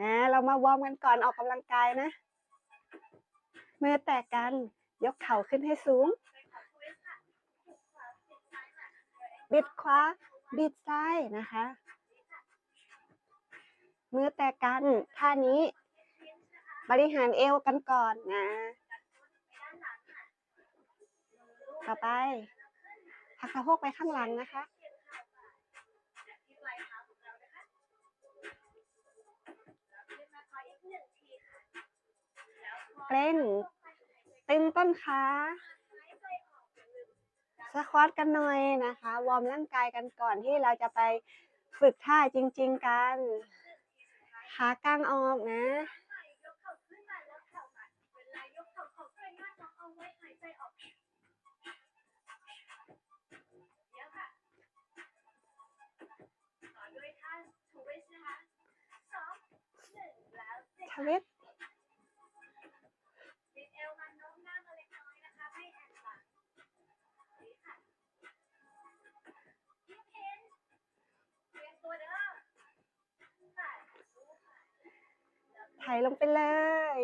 นะเรามาวอร์มกันก่อนออกกำลังกายนะมือแตะกันยกเข่าขึ้นให้สูง บิดขวาบิดซ้ายนะคะ มือแตะกันท่านี้ บริหารเอวกันก่อนนะ ต่อไปพักสะโพกไปข้างหลังนะคะ เกร็งตึงต้นขาสควอตกันหน่อยนะคะ วอร์มร่างกายกันก่อนที่เราจะไปฝึกท่าจริง ๆ กันขากางออกนะทวิต ไถลงไปเลย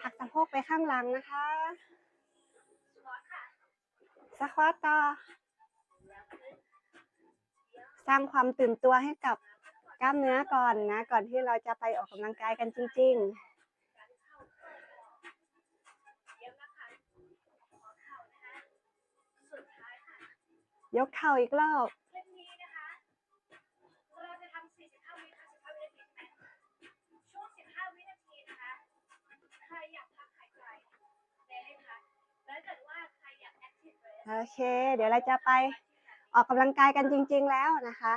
ผักสะโพกไปข้างหลังนะคะสควอตต่อ สร้างความตื่นตัวให้กับกล้ามเนื้อก่อนนะ ก่อนที่เราจะไปออกกำลังกายกันจริง ๆยกเข่าอีกรอบ โอเค เดี๋ยวเราจะไปออกกำลังกายกันจริง ๆ แล้วนะคะ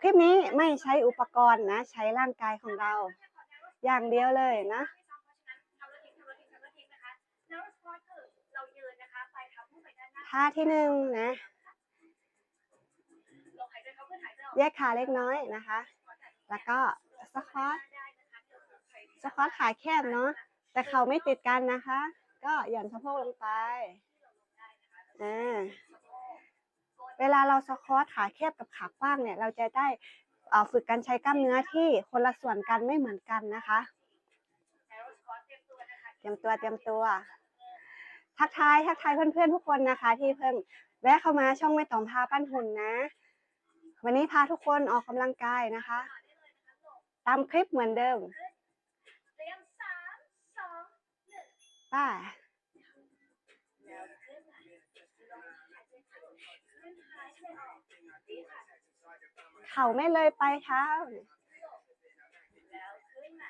คลิปนี้ไม่ใช้อุปกรณ์นะ ใช้ร่างกายของเรา อย่างเดียวเลยนะท่าที่หนึ่งนะแยกขาเล็กน้อยนะคะ แล้วก็สควอตสควอตขาแคบเนาะแต่เขาไม่ติดกันนะคะ ก็หย่อนสะโพกลงไป อ่าเวลาเราสควอตขาแคบกับขากว้างเนี่ย เราจะได้เอ่อฝึกการใช้กล้ามเนื้อที่คนละส่วนกันไม่เหมือนกันนะคะแล้วสควอตเตรียมตัวนะคะ เตรียมตัวเตรียมตัว ทักทายทักทายเพื่อนๆทุกคนนะคะ ที่เพิ่งแวะเข้ามาช่องไม่ต้องพาปั้นหุ่นนะ วันนี้พาทุกคนออกกำลังกายนะคะ ตามคลิปเหมือนเดิมเตรียมสามสองหนึ่งไป้า แล้วขึ้นมาลงหายใจเข้าขึ้นหายใจออกดีค่ะ เข่าไม่เลยไปเท้าแล้วขึ้นมา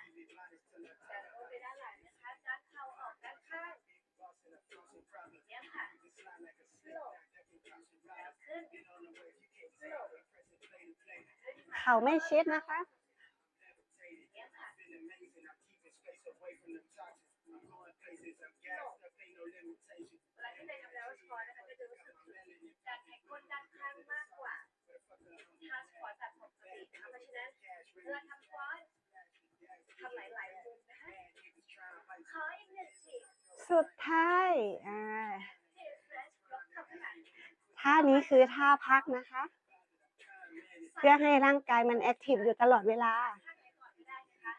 ดันไปด้านหลังนะคะดันเข่าออกด้านข้างเนี่ยค่ะขึ้นเข่าไม่ชิดนะคะเนี่ยค่เวลาที่ในทำแล้วสควอตนะคะจะรู้สึกการใช้ก้นด้านข้างมากกว่า ท่าสควอตแบบปกตินะคะเพราะฉะนั้นเวลาทำสควอตทำหลายๆมุมนะคะขออีกหนึ่งทีสุดท้ายอ่าที่ stretch ยกเข่าขึ้นมาท่านี้คือท่าพักนะคะ เพื่อให้ร่างกายมันแอคทีฟอยู่ตลอดเวลาข้างไหนก่อนก็ได้นะคะ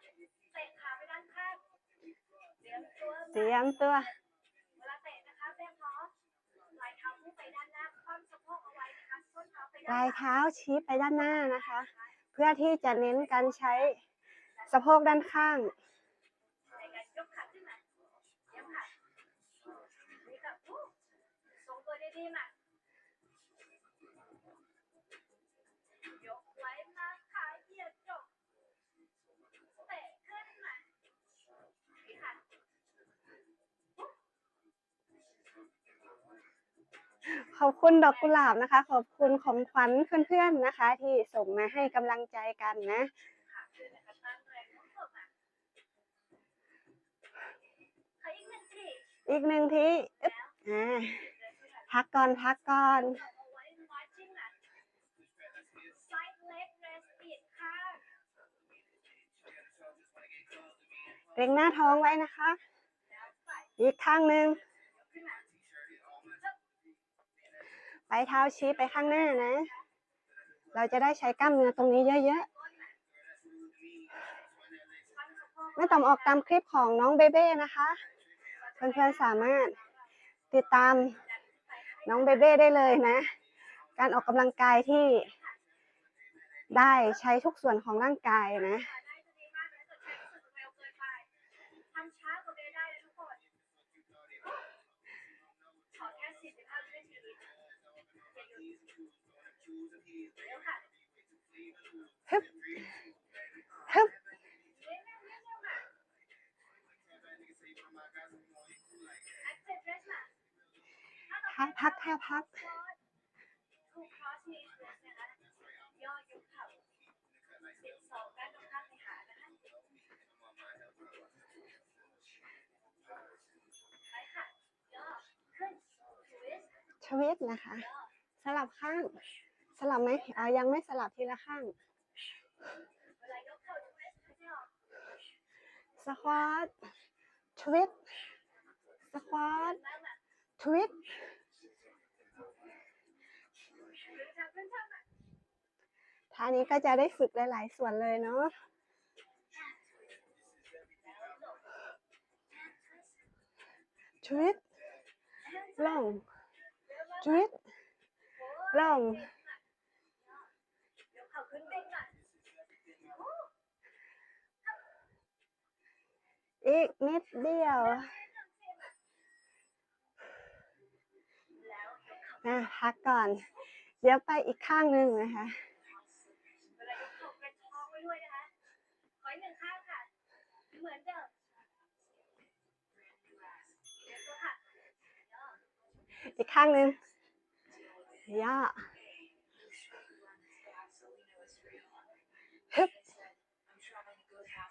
เตะขาไปด้านข้างเตรียมตัวเตรียมตัวเว ปลายเท้าชี้ไปด้านหน้านะคะ เพื่อที่จะเน้นการใช้สะโพกด้านข้างดีมากบอู้ทรงตัวดีๆมายกไว้มาขาเหยียดจบเตะขึ้นมานี่ค่ะ ขอบคุณดอกกุหลาบนะคะ ขอบคุณของขวัญเพื่อนๆนะคะ ที่ส่งมาให้กำลังใจกันนะขาขึ้นนะคะตั้งแรงพุ่งเข้ามาขออีกหนึ่งทีอีกหนึ่งทีอึ๊บอ่าพักก่อนพักก่อนเอาไว้วัดที่หลัง side leg rest ปีกข้างเกรงหน้าท้องไว้นะคะ อีกข้างหนึ่ง ไปเท้าชี้ไปข้างหน้านะ เราจะได้ใช้กล้ามเนื้อตรงนี้เยอะๆไม่ต้องออกตามคลิปของน้องเบเบ้นะคะเพื่อนๆสามารถติดตามน้องเบเบ้ได้เลยนะ การออกกำลังกายที่ได้ใช้ทุกส่วนของร่างกายนะานะคะไปค่ะย่อขึ้นทวิสต์ชวิตนะคะ สลับข้าง สลับไหมอ่ายังไม่สลับทีละข้างสควอตทวิตสควอตทวิตขึ้นทางขึ้นทางอะท่านี้ก็จะได้ฝึกหลาย ๆ ส่วนเลยเนาะทวิตลงทวิตลง ยกเข่าขึ้นเด้งหน่อย อีกนิดเดียวแล้วยกเข่านะพักก่อน เดี๋ยวไปอีกข้างหนึ่งนะคะเวลายกเข่ากระท้องไว้ด้วยนะคะขออีกหนึ่งข้างค่ะเหมือนเดิมเดี๋ยวตัวค่ะย่ออีกข้างหนึ่งย่อฮึบ ตามจังหวะข้าง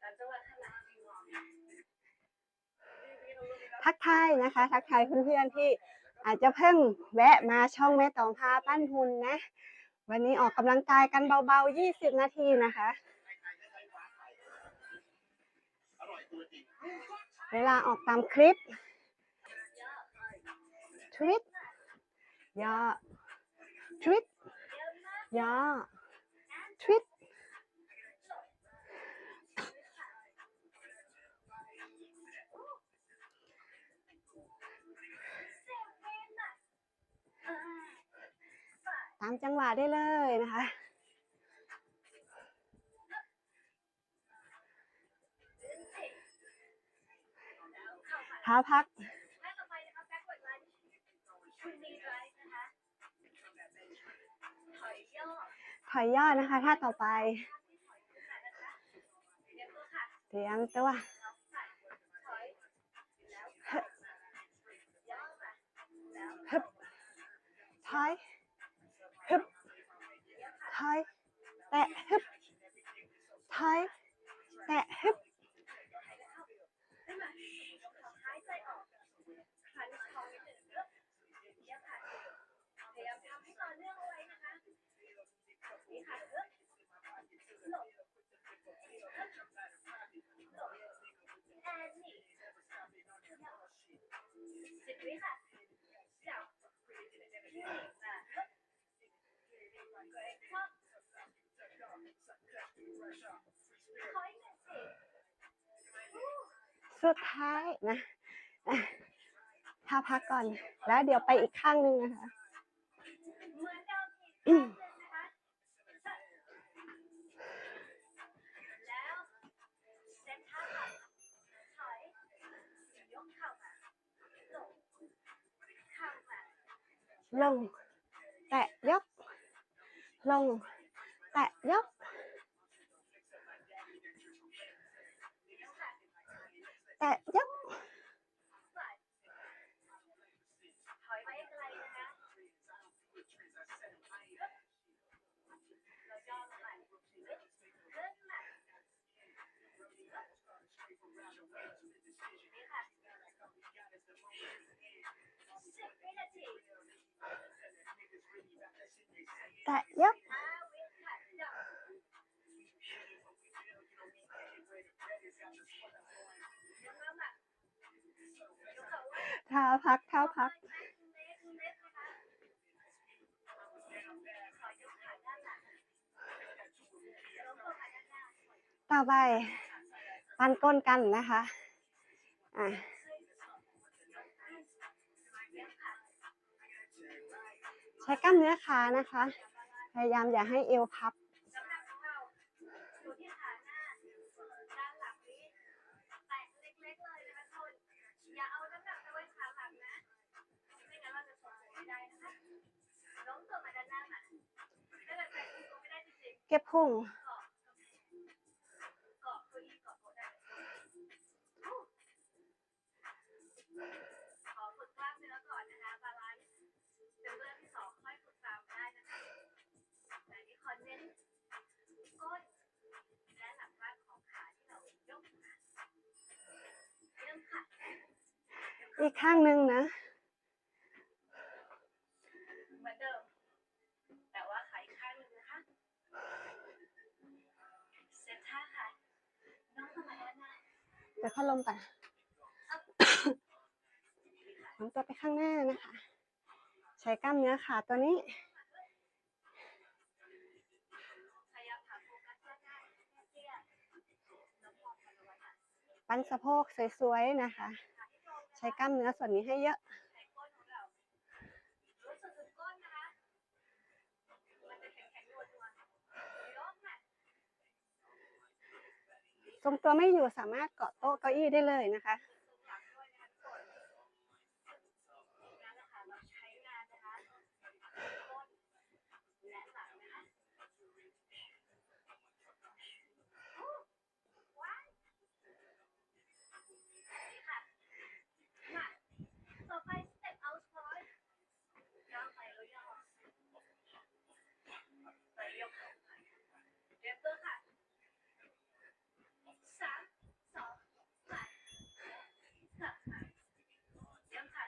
หลัง ทักทายนะคะ ทักทายเพื่อนๆที่อาจจะเพิ่งแวะมาช่องแม่ตองพาปั้นหุ่นนะ วันนี้ออกกำลังกายกันเบาๆ 20 นาทีนะคะ เวลาออกตามคลิปทวิตย่อทวิตย่อ ได้เลยนะคะเท้าพักท่าต่อไปนะคะ backward lunge คุณมี drive นะคะถอยย่อถอยย่อนะคะท่าต่อไปเดี๋ยวตัวค่ะเตรียมตัวแล้วใส่ถอยแล้วย่อค่ะแล้วฮึบถอยฮึบ ถอยแตะฮึบถอยแตะฮึบนี่ค่ะเยอะหลบหลบแอนนี่สิบวิค่ะจับอะชอบขออีกหนึ่ง สิสุดท้ายนะอะท่าพักก่อน แล้วเดี๋ยวไปอีกข้างหนึ่งนะคะเหมือนเดิมอีกครั้งหนึ่งนะคะแล้วเซ็ตท่าค่ะถอยยกเข่ามาลงเข่ามา ลง แตะยก ลงแตะ that yep thao phác thao phác ต่อไปปันก้นกันนะคะ อะ ช้กล้ามเนื้อขานะคะ พยายามอย่าให้เอวพับน้ำหนักของเราอยู่ที่ขว้าด้านหลังนะแตะเล็กๆเล อีกข้างหนึ่งนะเหมือนเดิม แต่ว่าขาอีกข้างหนึ่งนะคะ เซตท่าค่ะ น้องลงมาด้านหน้าเดี๋ยวพัดลมก่อนหมุนตัวไปข้างหน้านะคะ ใช้กล้ามเนื้อขาตัวนี้พยายามหาโฟกัสด้านหน้าเตี้ยๆน้ำมองกันเอาไว้ค่ะปั้นสะโพกสวยๆนะคะ ใช้กล้ามเนื้อส่วนนี้ให้เยอะรู้สึกถึงก้นนะคะมันจะแข็งๆนัวๆยกค่ะทรงตัวไม่อยู่สามารถเกาะโต๊ะเก้าอี้ได้เลยนะคะ หลังด้วยนะคะทุกคนนั่นแหละค่ะเราใช้งานนะคะก้นและหลังนะคะโอ้ว้าวนี่ค่ะมาต่อไปสเต็ปเอาสควอตย่อไปแล้วย่อไปยกเข้าไป รียมตัวค่ะสามสองไปค่ะยังค่ะ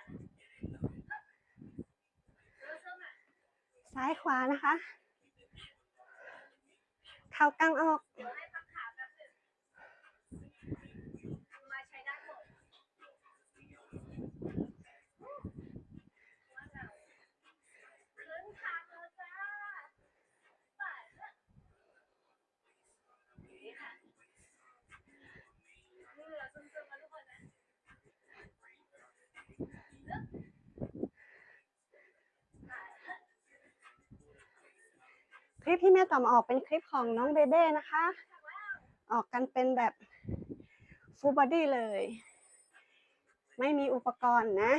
เริ่มต้นอะซ้ายขวานะคะ เข่ากลางออก เดี๋ยวให้พักขาแป๊บหนึงมาใช้ด้านบนว่าเราขึ้นทางแล้วจ้าไปละนี่ค่ะมือเราซึมๆมาทุกคนนะไปละ ค ลิปที่แม่ต่อมออกเป็นคลิปของน้องเบเบ้นะคะ ออกกันเป็นแบบฟูลบอดี้เลย ไม่มีอุปกรณ์นะ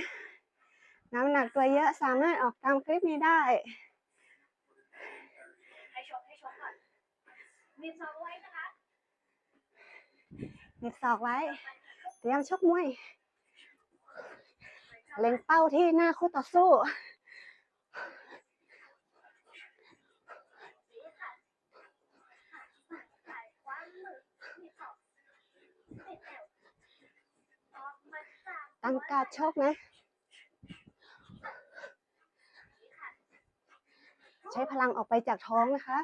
น้ำหนักตัวเยอะสามารถออกตามคลิปนี้ได้ให้ชกให้ชกก่อนมีซองไว้นะคะหนีบศอกไว้ เตรียมชกมวย เล็งเป้าที่หน้าคู่ต่อสู้สีค่ะถ่ายคว้ามือมีขอบติดแอวออกมาจาก ตั้งการดชกนะ ใช้พลังออกไปจากท้องนะคะ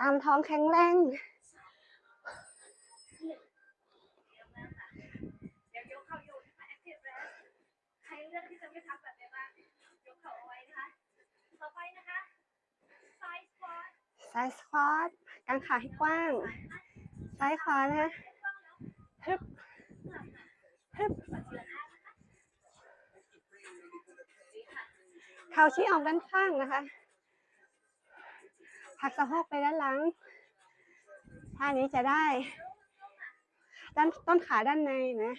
ตามท้องแข็งแรง หนึ่งเดี๋ยวมาค่ะเดี๋ยวยกเข่าอยู่นะคะ active rest ใครเลือกที่จะไม่ทำแบบนี้บ้างยกเข่าเอาไว้นะคะ ต่อไปนะคะ side squat ซ้ายสควอตกาง ขาให้กว้าง ซ้ายขวานะคะฮึบฮึบปัดทีละข้างนะคะนี่ค่ะเข่าชี้ออกด้านข้างนะคะผลักสะโพกไปด้านหลังท่านี้จะได้ ด้านต้นขาด้านในนะ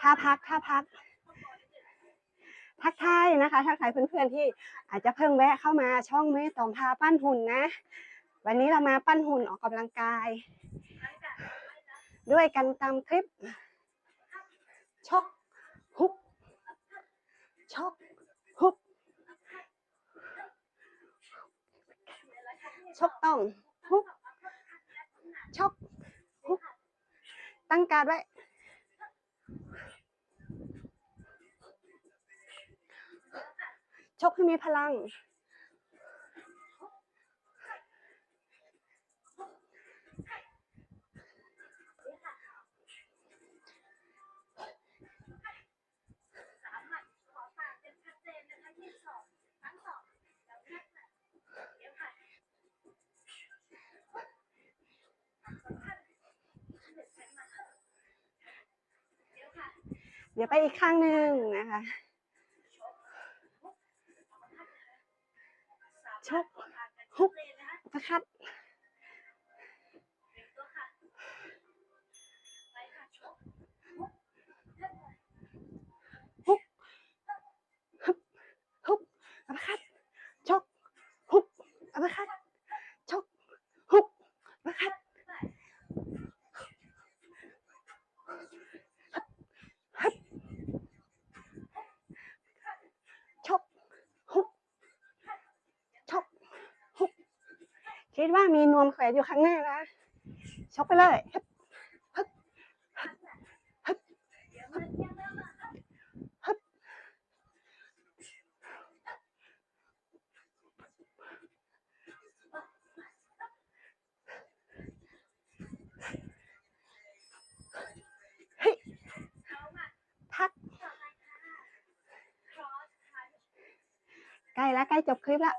ท่าพักท่าพัก ทักทายนะคะ ทักทายเพื่อนๆที่อาจจะเพิ่งแวะเข้ามาช่องแม่ตอมพาปั้นหุ่นนะ วันนี้เรามาปั้นหุ่นออกกำลังกาย ด้วยกันตามคลิปชกฮุบชกฮุบชกต้องฮุบชกฮุบตั้งการไว้ ชกให้มีพลัง สามหมัดขอฝากเป็นชัดเจนนะคะที่สองทั้งสองแล้วแค่หมัดเดี๋ยวค่ะสำคัญหนึ่งเป็นมาเดี๋ยวค่ะ เดี๋ยวไปอีกข้างหนึ่งนะคะ ชกฮุบประคัดตัวค่ะไปค่ะชกฮุบอัปคัดชกฮุบอัปคัดชก ฮุบอัปคัดฮึบชก ฮุบชก ฮุบ คิดว่ามีนวมแขวนอยู่ข้างหน้านะชกไปเลยฮึบฮึบฮึบเดี๋ยวมันยังไม่มาค่ะฮึบเฮ้ยเอามาพักใกล้แล้วใกล้จบคลิปแล้ว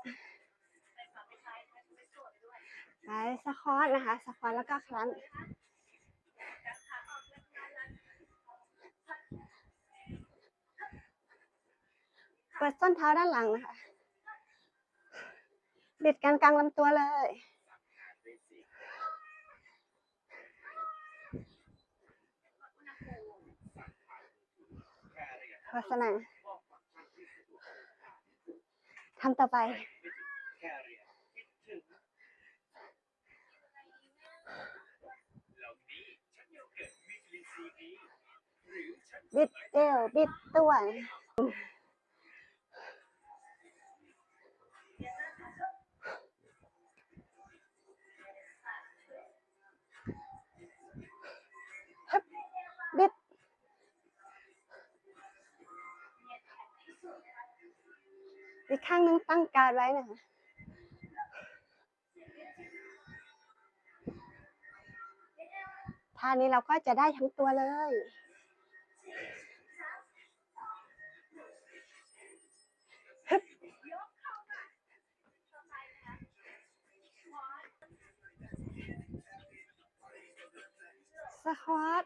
สควอตนะคะสควอตแล้วก็คลันกัดขาออกเล็กน้อยแล้วเปิดส้นเท้าด้านหลังนะคะบิดกันกลางลำตัวเลยอุณหภูมิโฆษณาทำต่อไป บิดเอวบิดตัวบบิดอีกข้างนึงตั้งการไว้นะคะท่านี้เราก็จะได้ทั้งตัวเลย สควอต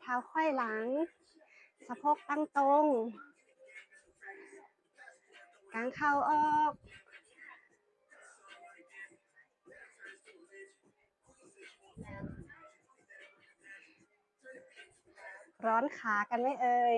เท้าไขว้หลัง สะโพกตั้งตรงกางเข่าออก ร้อนขากันไหมเอ่ย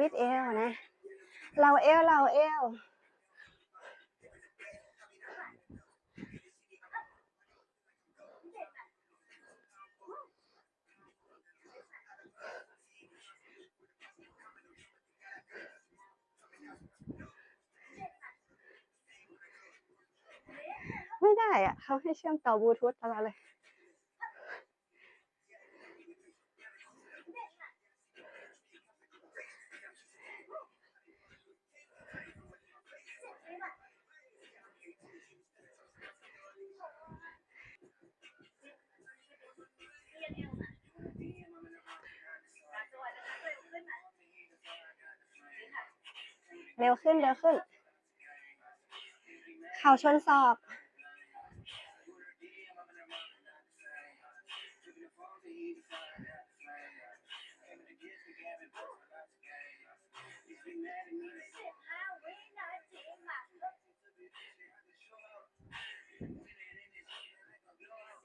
วิตเอลนะ เราเอลเราเอลไม่ได้อะเขาให้เชื่อมต่อบลูทูธตลอดเลย เร็วขึ้นเร็วขึ้น เข่าชนศอก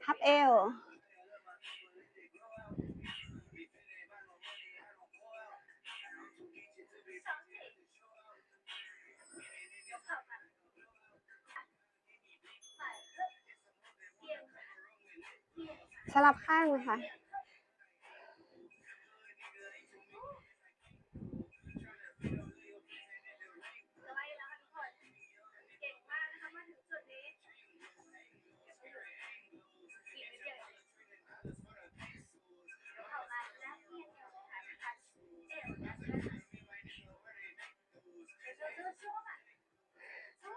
พับเอว ลับข้างนะคะจะไล่แล้วค่ะทุกคน เก่งมากนะคะมาถึงจุดนี้อีกนิดเดียวเดี๋ยวเข้ามาและเอียงเอวค่ะนะคะเอวนะคะสู้ๆสู้ๆค่ะสู้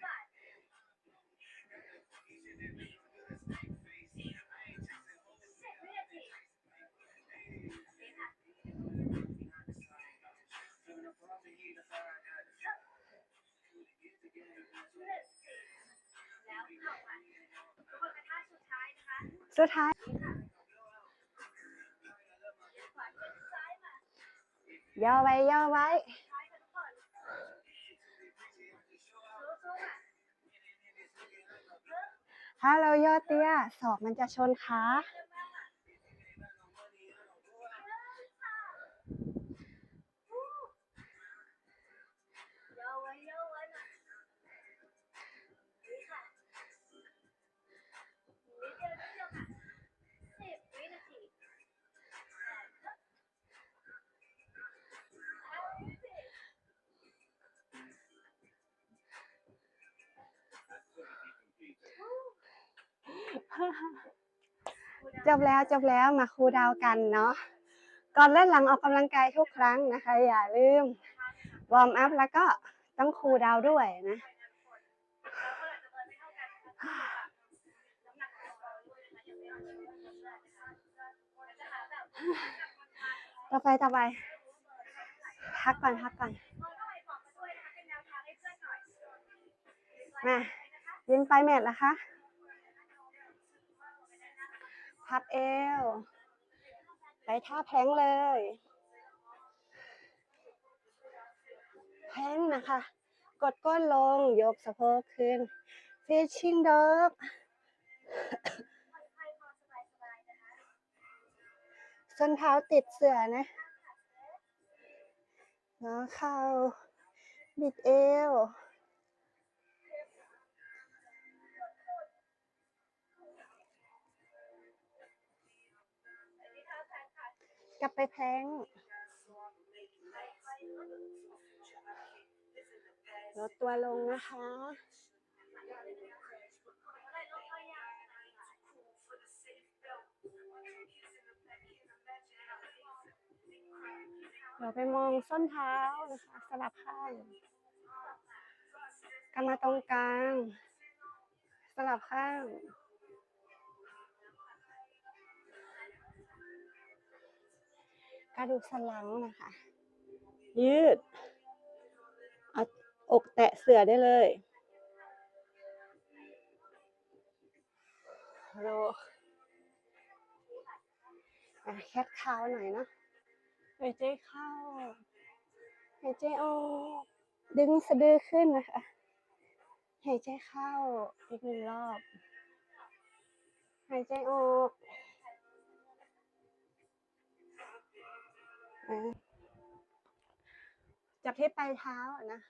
ไปสิบวินาทีนี่ค่ะ แล้วเข้ามาทุกคนกระท่า สุดท้าย ย่อไว้ ย่อไว้ ถ้าเราย่อเตี้ยศอกมันจะชนขา ย่อไว้ย่อไว้หน่อยนี่ค่ะนิดเดียวนิดเดียวค่ะสิบวินาทีห้าสิบ จบแล้วจบแล้วมาคูลดาวกันเนาะก่อนและหลังออกกำลังกายทุกครั้งนะคะ อย่าลืมวอร์มอัพแล้วก็ต้องคูลดาวด้วยนะต่อไปต่อไป พักก่อนพักก่อนมายืนไปแมทแล้วคะ พับเอว ไปท่าแพงเลย แพงนะคะ กดก้นลง ยกสะโพกขึ้น fishing dog ส้นเท้าติดเสื่อนะงอเข่าบิดเอว กลับไปแพลงลดตัวลงนะคะ เราไปมองส้นเท้านะคะ สลับข้างกลับมาตรงกลาง สลับข้าง กระดูกสันหลังนะคะ ยืดเอาอกแตะเสือได้เลยโรอะแคทเท้าหน่อยเนาะหายใจเข้าหายใจออกดึงสะดือขึ้นนะคะหายใจเข้าอีกหนึ่งรอบ หายใจออก จับที่ปลายเท้านะ